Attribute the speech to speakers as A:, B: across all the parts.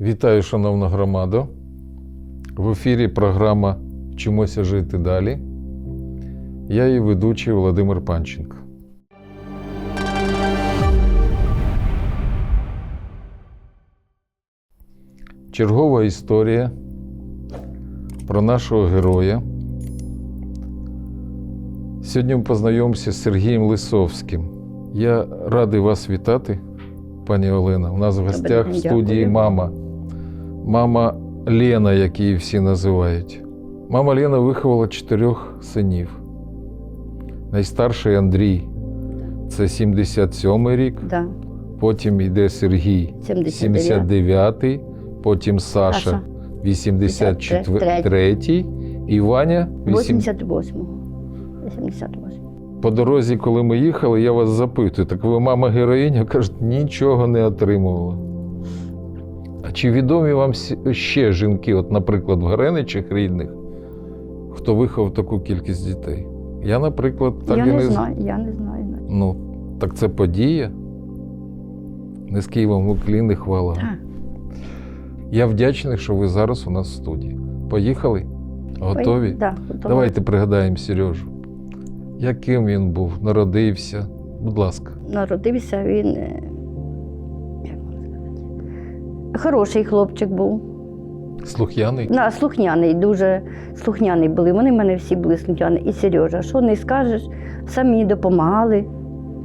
A: Вітаю, шановна громада. В ефірі програма Вчимося жити далі. Я її ведучий Володимир Панченко. Чергова історія про нашого героя. Сьогодні ми познайомимося з Сергієм Лисовським. Я радий вас вітати, пані Олена. У нас в гостях в студії мама. Мама Лена, як її всі називають. Мама Лена виховала чотирьох синів. Найстарший Андрій це 77-й рік,
B: Да.
A: потім йде Сергій
B: 79.
A: 79-й, потім Саша
B: Саша.
A: 84-й і Ваня
B: 88-го. 88.
A: По дорозі, коли ми їхали, я вас запитую, так ви мама героїня? Кажуть, нічого не отримувала. Чи відомі вам ще жінки, от, наприклад, в Греничах рідних, хто виховав таку кількість дітей? Я, наприклад, так
B: я
A: і
B: не
A: не
B: знаю, я не знаю.
A: Ну, так це подія. Низький вам уклін і хвала.
B: Так.
A: Я вдячний, що ви зараз у нас в студії. Поїхали? Готові?
B: Да, готові.
A: Давайте пригадаємо Сережу. Яким він був, народився. Будь ласка.
B: Народився він. Хороший хлопчик був.
A: Слух'яний.
B: Да, слухняний, дуже слухняний були. Вони в мене всі були слухняні. І Сережа, що не скажеш, самі допомагали.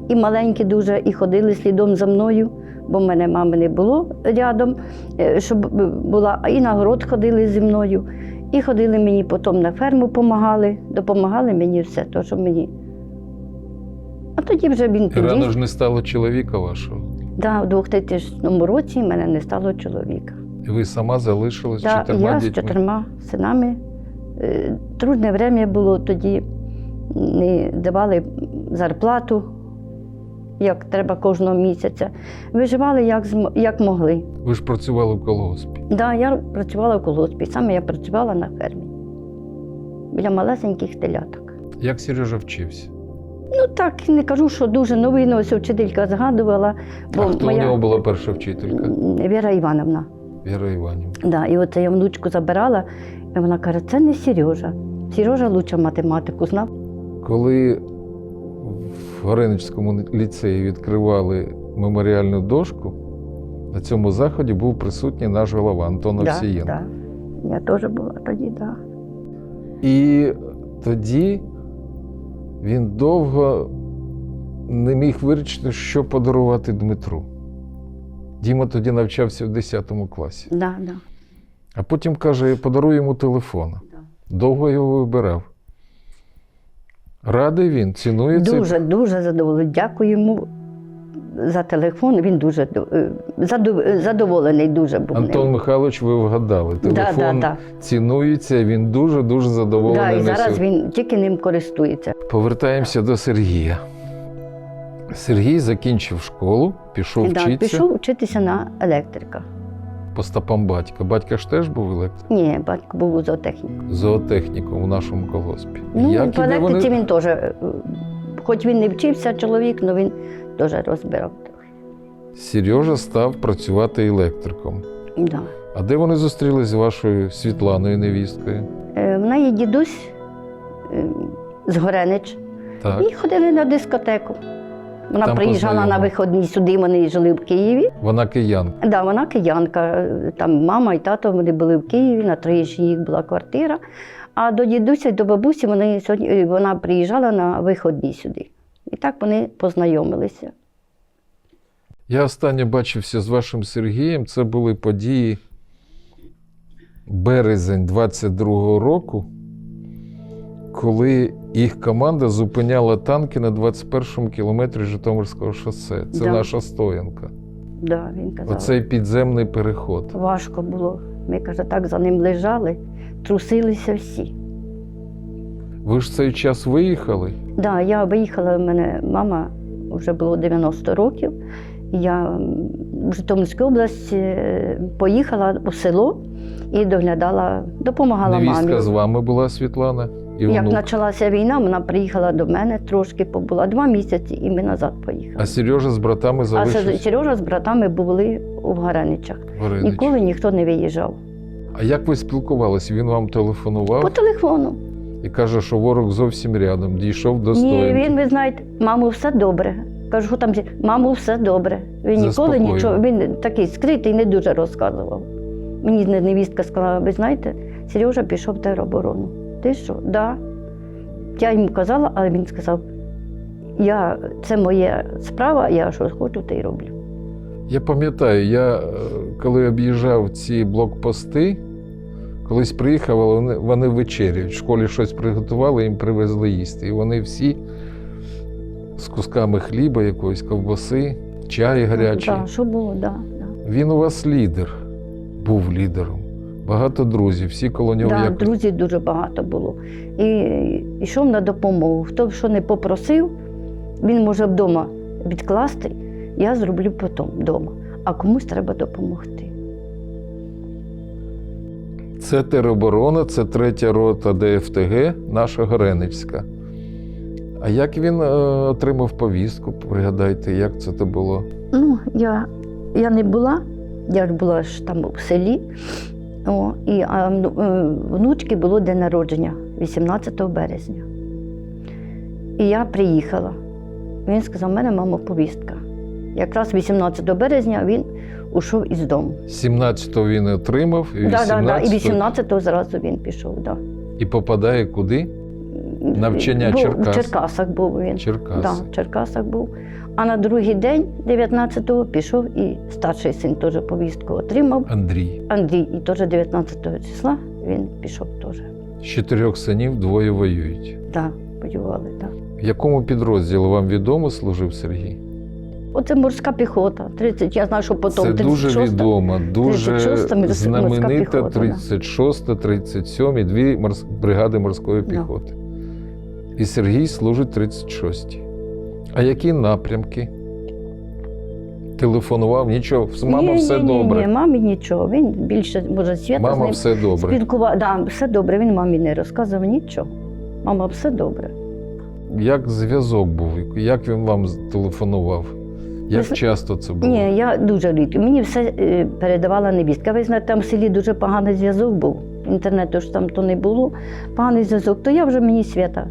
B: І маленькі дуже, і ходили слідом за мною, бо в мене мами не було рядом, е, щоб була, і на город ходили зі мною. І ходили мені потім на ферму, допомагали, допомагали мені все, то, що мені. А тоді вже він
A: І рано ж не стало чоловіка вашого.
B: Да, у 2000 році в мене не стало чоловіка.
A: І ви сама залишилась
B: Да,
A: чотирма
B: я з чотирма синами. Е, Трудне время було тоді, не давали зарплату, як треба кожного місяця. Виживали як, як могли.
A: Ви ж працювали в колгоспі.
B: Да, я працювала в колгоспі, саме я працювала на фермі біля малесеньких теляток.
A: Як Сережа вчився?
B: Ну так, не кажу, що дуже новину, ось вчителька згадувала, бо
A: а хто
B: моя
A: у нього була перша вчителька?
B: Віра Івановна.
A: Віра Іванівна.
B: Да, і от я внучку забирала, і вона каже, це не Сережа. Сережа лучше математику знав.
A: Коли в Гореничському ліцеї відкривали меморіальну дошку, на цьому заході був присутній наш голова Антон Овсієнко.
B: Да, да. Я теж була тоді, так. Да.
A: І тоді він довго не міг вирішити, що подарувати Дмитру. Діма тоді навчався в 10 класі.
B: Да, да.
A: А потім каже, я подарую йому телефон. Довго його вибирав. Радий він, цінує цей
B: Дуже, дуже задоволений. Дякую йому за телефон. Він дуже е, задоволений дуже був.
A: Антон. Михайлович, ви вгадали.
B: Да,
A: Телефон
B: да,
A: цінується, він дуже-дуже задоволений.
B: Да, і зараз він тільки ним користується.
A: Повертаємося до Сергія. Сергій закінчив школу, пішов
B: Да,
A: вчитися
B: пішов вчитися на електрика.
A: по стопам батька. Батька ж теж був електрик.
B: Ні, батько був у зоотехніку.
A: Зоотехніком у нашому колгоспі.
B: Ну,
A: Як
B: по електриці
A: вони...
B: він теж, е, хоч він не вчився чоловік, але він теж розбирав трохи.
A: Сережа став працювати електриком.
B: Да.
A: А де вони зустрілись з вашою Світланою невісткою?
B: Е, В неї дідусь е, з Горенич.
A: Так.
B: І ходили на дискотеку. Вона
A: Там
B: приїжджала на
A: познайомили.
B: вихідні сюди, вони жили в Києві.
A: Вона киянка.
B: Да, вона киянка. Там мама і тато вони були в Києві, на Троєщині їх була квартира. А до дідуся, до бабусі вони сьогодні, е, вона приїжджала на виходні сюди. Так вони познайомилися.
A: Я останнє бачився з вашим Сергієм. Це були події березень 22-го року, коли їх команда зупиняла танки на 21-му кілометрі Житомирського шосе. Це
B: Да.
A: наша стоянка.
B: Да, він казав.
A: Оцей підземний переход.
B: Важко було. Ми каже, так за ним лежали, трусилися всі.
A: Ви ж цей час виїхали?
B: Да, я виїхала, в мене мама вже було 90 років. Я в Житомирську область е, поїхала у село і доглядала, допомагала
A: Невістка
B: мамі.
A: з вами була Світлана. І
B: Як
A: онук.
B: почалася війна, вона приїхала до мене, трошки побула два місяці, і ми назад поїхали.
A: А Сережа з братами
B: А Сережа з братами були у Гареничах.
A: в
B: Ніколи ніхто не виїжджав.
A: А як ви спілкувалися? Він вам телефонував
B: По телефону.
A: І каже, що ворог зовсім рядом, дійшов до
B: Ні, він, ви знаєте, мамо, все добре. Кажу, що там, мамо, все добре. Він ніколи нічого, він такий скритий, не дуже розказував. Мені невістка сказала, ви знаєте, Сережа пішов в тероборону. Ти що? Да. Я йому казала, але він сказав, я, це моя справа, я що хочу, те й роблю.
A: Я пам'ятаю, я е, коли об'їжджав ці блокпости, колись приїхав, але вони, вони вечеряють. В школі щось приготували, їм привезли їсти. І вони всі з кусками хліба, якоїсь ковбаси, чай гарячий.
B: Да, що було, да, да.
A: Він у вас лідер, був лідером. Багато друзів, всі коло нього
B: Да,
A: якось.
B: друзів дуже багато було. І йшов на допомогу. Хто б що не попросив, він може вдома відкласти, я зроблю потім вдома. А комусь треба допомогти.
A: Це тероборона, це третя рота ДФТГ, наша Гореничська. А як він е, отримав повістку? Пригадайте, як це то було?
B: Ну, я, я не була, я була ж там в селі. О, і а, вну- е, внучки було день народження 18 березня. І я приїхала. Він сказав, у мене мама повістка. Якраз 18 березня він ушов із дому.
A: 17-го він отримав, і
B: Да, да, да. І
A: 18-го
B: 18-го зразу він пішов. Да.
A: і попадає куди? Навчання
B: був,
A: Черкас.
B: В Черкасах був він.
A: Черкаси.
B: Да, в Черкасах був. А на другий день, 19-го, пішов і старший син теж повістку отримав.
A: Андрій.
B: Андрій, і теж 19 числа він пішов теж.
A: З чотирьох синів двоє воюють.
B: Да, воювали, так.
A: В якому підрозділі вам відомо служив Сергій?
B: Оце морська піхота. 30, я знаю, що потім
A: Це дуже
B: 36-та.
A: відомо, дуже
B: 36-та
A: знаменита 36-та, 37 дві морс... бригади морської
B: Да.
A: піхоти. І Сергій служить 36-й. А які напрямки? Телефонував, нічого, мама
B: ні,
A: все
B: ні,
A: добре.
B: Ні, ні, мамі нічого. Він більше, може, свята з
A: Мама
B: ним
A: все добре.
B: спілкував. Да, все добре, він мамі не розказував нічого. Мама, все добре.
A: Як зв'язок був? Як він вам телефонував? Як часто це було?
B: Ні, я дуже рідко. Мені все е, передавала невістка. Ви знаєте, там в селі дуже поганий зв'язок був. Інтернету ж там то не було. Поганий зв'язок, то я вже мені свята.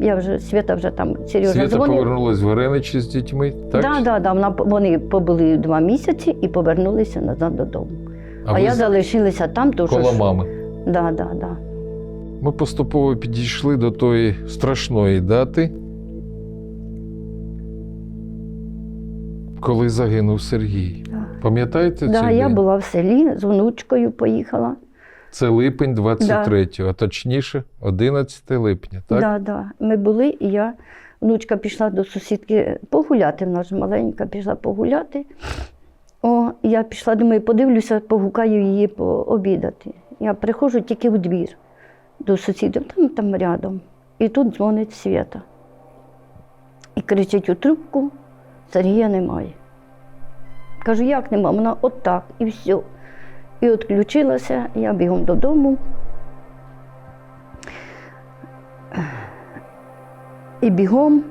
B: Я вже свята вже там Сережа
A: Свята повернулась в Гриничі з дітьми, так?
B: Да, да, да, вона, вони побули два місяці і повернулися назад додому. А,
A: ви
B: я
A: з-
B: залишилася там, то що
A: коло мами.
B: Да, да, да.
A: Ми поступово підійшли до тої страшної дати, коли загинув Сергій.
B: Да.
A: Пам'ятаєте
B: Да,
A: цей
B: я
A: день?
B: була в селі з внучкою, поїхала.
A: Це липень 23-го, а точніше 11 липня, так?
B: Да, да. Ми були, і я, внучка пішла до сусідки погуляти, вона ж маленька, пішла погуляти. О, я пішла, думаю, подивлюся, погукаю її пообідати. Я приходжу тільки в двір до сусідів, там, там рядом. І тут дзвонить Свята. І кричить у трубку, Сергія немає. Кажу, як нема? Вона отак, і все. І відключилася, я бігом додому. І бігом,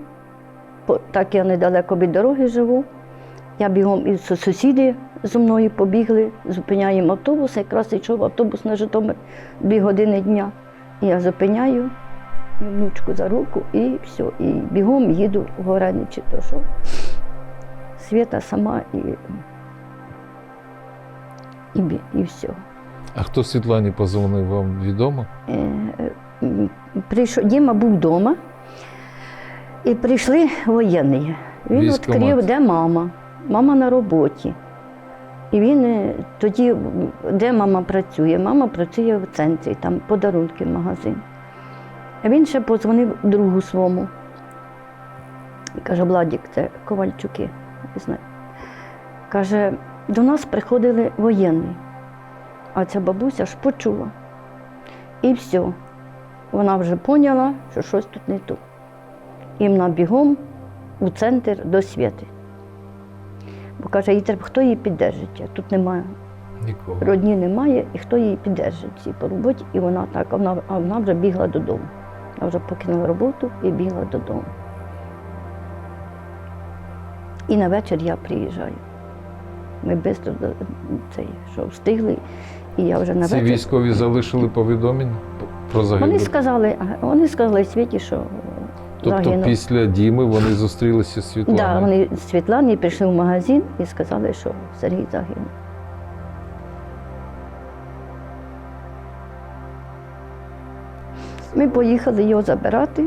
B: так я недалеко від дороги живу, я бігом і сусіди зі мною побігли, зупиняємо автобус, якраз йшов автобус на Житомир дві години дня. І я зупиняю внучку за руку і все. І бігом їду в Гореничі, то що Свята сама і, і, і все.
A: А хто Світлані позвонив вам відомо?
B: Е, прийшов, Діма був вдома, і прийшли воєнні. Він відкрив, де мама. Мама на роботі. І він е, тоді, де мама працює? Мама працює в центрі, там подарунки магазин. А він ще подзвонив другу свому. Каже, Владік, це Ковальчуки, знаєте. Каже, до нас приходили воєнні. А ця бабуся ж почула. І все. Вона вже поняла, що щось тут не то. І вона бігом у центр до святи. Бо каже, їй треба, хто її піддержить. Тут немає,
A: Нікого.
B: родні немає, і хто її піддержить по роботі. І вона так, а вона, а вона вже бігла додому. Я вже покинула роботу і бігла додому. І на вечір я приїжджаю. Ми швидко цей, що встигли, і я вже на
A: Ці
B: вечір.
A: військові залишили повідомлення про загибель?
B: Вони сказали, вони сказали Світі, що
A: Тобто
B: загинув.
A: після Діми вони зустрілися з Світланою?
B: Да, вони з Світлані прийшли в магазин і сказали, що Сергій загинув. Ми поїхали його забирати.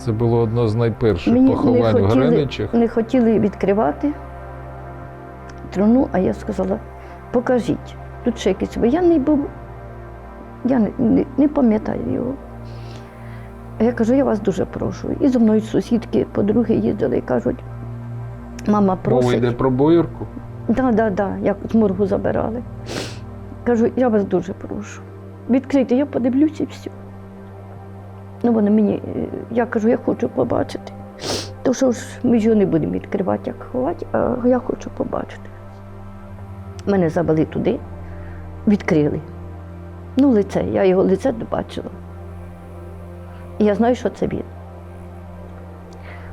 A: Це було одно з найперших
B: Мені
A: поховань
B: не
A: в
B: хотіли,
A: Греничах.
B: не хотіли відкривати труну, а я сказала, покажіть, тут ще якийсь воєнний був, я не, не, не пам'ятаю його. А я кажу, я вас дуже прошу. І зо мною сусідки, подруги їздили і кажуть, мама
A: Мова
B: просить.
A: йде про боярку.
B: Так, так, так, як з моргу забирали. Кажу, я вас дуже прошу. Відкрийте, я подивлюся і все. Ну, вони мені, я кажу, я хочу побачити. То що ж ми ж його не будемо відкривати, як ховати, а я хочу побачити. Мене завели туди, відкрили. Ну, лице, я його лице бачила. І я знаю, що це він.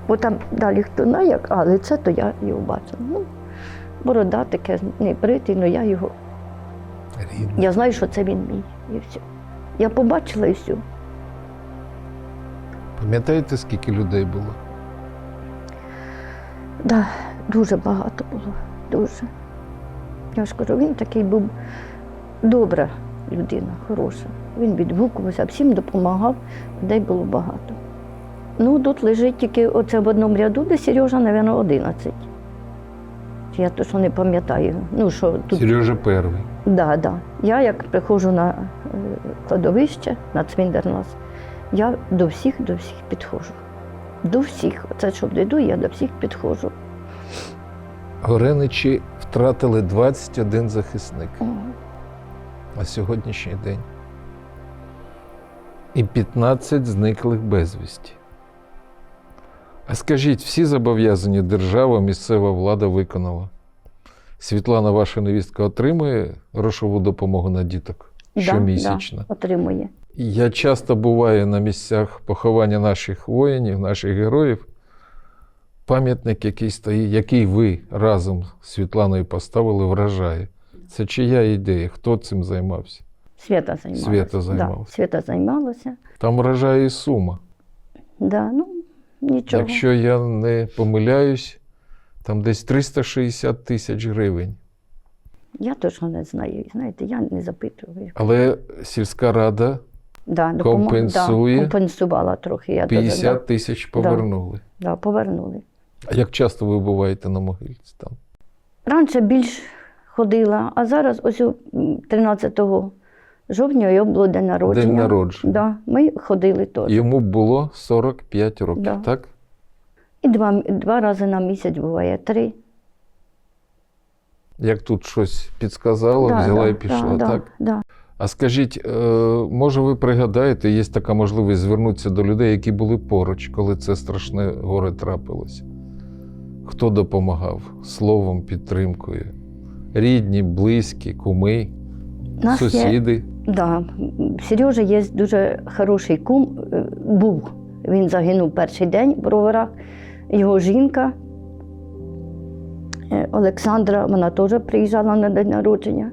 B: Бо там далі хто знає, як, а лице, то я його бачила. Ну, борода таке не бритий, але я його.
A: Рідна.
B: Я знаю, що це він мій. І все. Я побачила і все.
A: Пам'ятаєте, скільки людей було?
B: Да, дуже багато було. Дуже. Я ж кажу, він такий був добра людина, хороша. Він відгукувався, всім допомагав, людей було багато. Ну, тут лежить тільки оце в одному ряду, де Сережа, мабуть, 11. Я точно не пам'ятаю. Ну, що тут
A: Сережа перший.
B: Да, да. Я як приходжу на е, кладовище, на цвинтар нас, я до всіх, до всіх підходжу. До всіх. Це що йду, я до всіх підходжу.
A: Гореничі втратили 21 захисник на сьогоднішній день. І 15 зниклих безвісті. А скажіть, всі зобов'язані держава, місцева влада виконала? Світлана, ваша невістка, отримує грошову допомогу на діток
B: да,
A: щомісячно?
B: Да, отримує.
A: Я часто буваю на місцях поховання наших воїнів, наших героїв. Пам'ятник, який стоїть, який ви разом з Світланою поставили, вражає. Це чия ідея? Хто цим займався?
B: Свята займалася.
A: Свята займалася.
B: Да, Свята займалася.
A: Там вражає і сума.
B: Да, ну, нічого.
A: Якщо я не помиляюсь, там десь 360 тисяч гривень.
B: Я точно не знаю. Знаєте, я не запитую.
A: Але сільська рада
B: Да, допомо-
A: Компенсує?
B: Да, компенсувала трохи. Я теж,
A: 50 тисяч повернули.
B: да, да, повернули.
A: А як часто ви буваєте на могильці там?
B: Раніше більш ходила, а зараз ось 13 жовтня його було день народження.
A: День народження.
B: Да, ми ходили теж.
A: Йому було 45 років,
B: Да.
A: так?
B: І два, два рази на місяць буває, три.
A: Як тут щось підсказало, взяла
B: да,
A: і пішла,
B: да,
A: так?
B: Да, да.
A: А скажіть, е, може ви пригадаєте, є така можливість звернутися до людей, які були поруч, коли це страшне горе трапилося? Хто допомагав словом, підтримкою? Рідні, близькі, куми,
B: Нас є,
A: сусіди?
B: да, в Сережі є дуже хороший кум. е, Був. Він загинув перший день в роверах. Його жінка е, Олександра, вона теж приїжджала на день народження.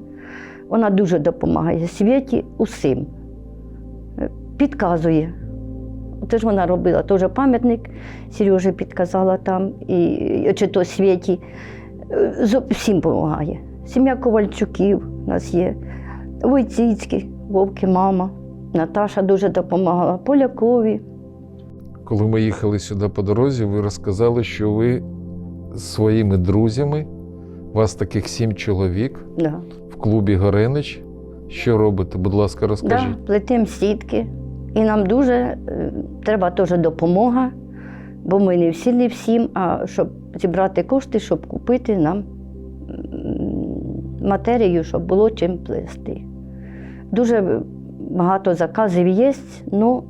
B: Вона дуже допомагає Світі усім. Е, Підказує. Це ж вона робила теж пам'ятник, Сережі підказала там, і, чи то Світі. Е, Всім допомагає. Сім'я Ковальчуків у нас є. Войціцький, Вовки, мама. Наташа дуже допомагала. Полякові.
A: Коли ми їхали сюди по дорозі, ви розказали, що ви з своїми друзями, вас таких сім чоловік
B: Да.
A: Клубі Горенич. Що робите? Будь ласка, розкажіть.
B: Да, плетемо сітки. І нам дуже е, треба теж допомога, бо ми не всі не всім, а щоб зібрати кошти, щоб купити нам матерію, щоб було чим плести. Дуже багато заказів є, ну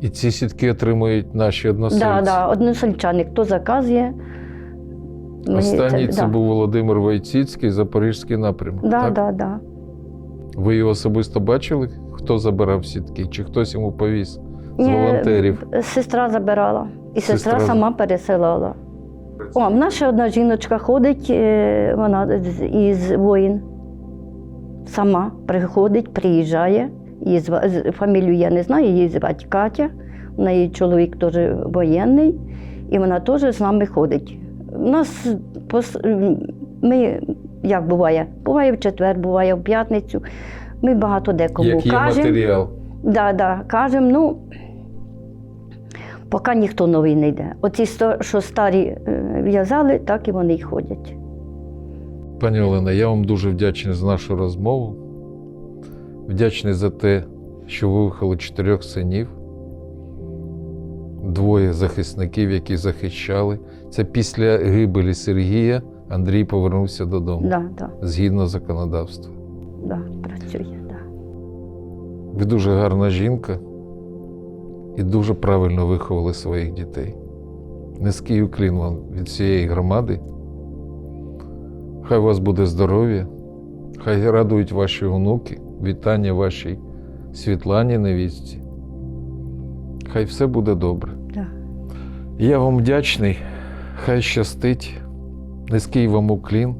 A: І ці сітки отримують наші односельці.
B: да, да, односельчани, хто заказує. мені
A: Останній це
B: да.
A: був Володимир Войціцький, Запорізький напрямок.
B: Да,
A: так?
B: да, да.
A: Ви його особисто бачили, хто забирав сітки, чи хтось йому повіз з
B: Ні,
A: волонтерів.
B: Сестра забирала. І сестра,
A: Сестра.
B: сама пересилала. О, в нас ще одна жіночка ходить, е, вона із воїн. Сама приходить, приїжджає. Її зва- фамілію я не знаю, її звати Катя. У неї чоловік теж воєнний, і вона теж з нами ходить. Нас ми, як буває, буває в четвер, буває в п'ятницю. Ми багато декому
A: Як є
B: кажемо.
A: матеріал.
B: Да, да, кажемо, ну, поки ніхто новий не йде. Оці, що старі е, в'язали, так і вони й ходять.
A: Пані Олена, я вам дуже вдячний за нашу розмову. Вдячний за те, що ви виховали чотирьох синів, двоє захисників, які захищали. Це після гибелі Сергія Андрій повернувся додому
B: Да, да,
A: згідно законодавства.
B: да, працює. Да.
A: Ви дуже гарна жінка і дуже правильно виховали своїх дітей. Низький уклін вам від цієї громади. Хай у вас буде здоров'я, хай радують ваші онуки, вітання вашій Світлані невістці. Хай все буде добре.
B: Да.
A: Я вам вдячний, хай щастить, низький вам уклін,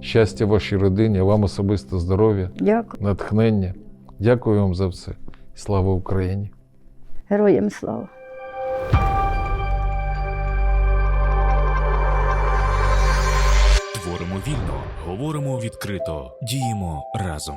A: щастя вашій родині, а вам особисто здоров'я,
B: Дякую.
A: натхнення. Дякую вам за все. Слава Україні!
B: Героям слава.
C: Творимо вільно, говоримо відкрито, діємо разом.